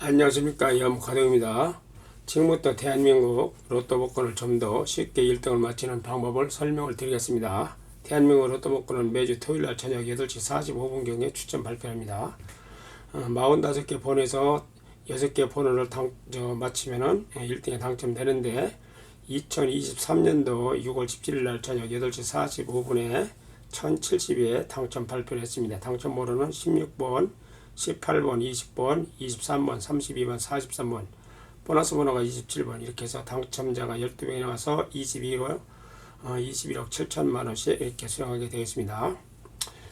안녕하십니까 염가동입니다. 지금부터 대한민국 로또 복권을 좀 더 쉽게 1등을 맞히는 방법을 설명을 드리겠습니다. 대한민국 로또 복권은 매주 토요일날 저녁 8시 45분경에 추첨 발표합니다. 어, 45개 번에서 6개 번호를 당, 저, 맞히면은 1등에 당첨되는데 2023년도 6월 17일 저녁 8시 45분에 1070에 당첨 발표를 했습니다. 당첨 번호는 16번, 18번, 20번, 23번, 32번, 43번, 보너스 번호가 27번 이렇게 해서 당첨자가 12명이 나와서 21억, 어, 21억 7천만 원씩 이렇게 수령하게 되겠습니다.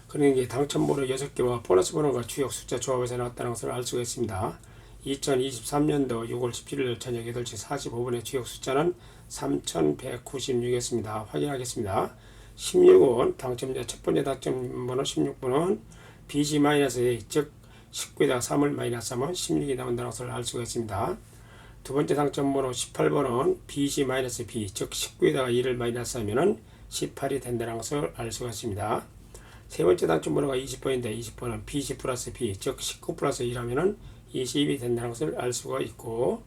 그러니 당첨 번호 6개와 보너스 번호가 주역 숫자 조합에서 나왔다는 것을 알 수가 있습니다. 2023년도 6월 17일 저녁 8시 45분의 주역 숫자는 3196이었습니다. 확인하겠습니다. 16은 당첨자 첫 번째 당첨 번호 16번은 BG-A 즉 19에다가 3을 마이너스 하면 16이 나온다는 것을 알 수가 있습니다. 두 번째 당첨 번호 18번은 BG-B 즉 19에다가 2를 마이너스 하면 18이 된다는 것을 알 수가 있습니다. 세 번째 당첨 번호가 20번인데 20번은 BC 플러스 B 즉 19 플러스 1하면 20이 된다는 것을 알 수가 있고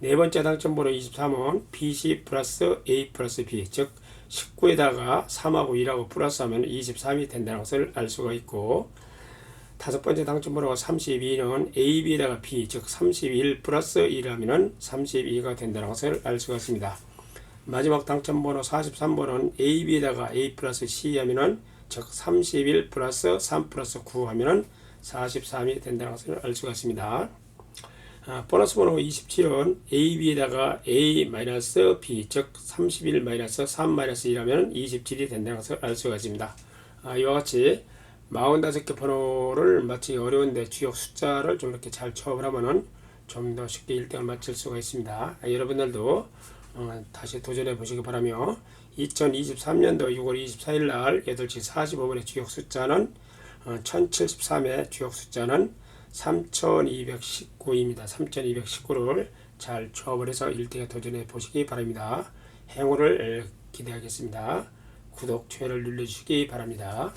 네 번째 당첨 번호 23은 BC 플러스 A 플러스 B 즉 19에다가 3하고 1하고 플러스하면 23이 된다는 것을 알 수가 있고 다섯 번째 당첨 번호가 32는 AB에다가 B 즉 31 플러스 1 하면 32가 된다는 것을 알 수가 있습니다. 마지막 당첨 번호 43번은 AB에다가 A 플러스 C 하면은 즉 31 플러스 3 플러스 9 하면은 43이 된다는 것을 알 수가 있습니다. 아, 보너스 번호 27은 AB에다가 A 마이너스 B 즉 31 마이너스 3 마이너스 1하면 27이 된다는 것을 알 수가 있습니다. 아, 이와 같이 45개 번호를 맞히기 어려운데 주역 숫자를 좀 이렇게 잘 처음을 하면은 좀 더 쉽게 1등을 맞출 수가 있습니다. 아, 여러분들도 어, 다시 도전해 보시기 바라며 2023년도 6월 24일 날 8시 45분의 주역 숫자는 어, 1073의 주역 숫자는 3219입니다. 3219를 잘 조합을 해서 1등에 도전해 보시기 바랍니다. 행운을 기대하겠습니다. 구독, 좋아요를 눌러주시기 바랍니다.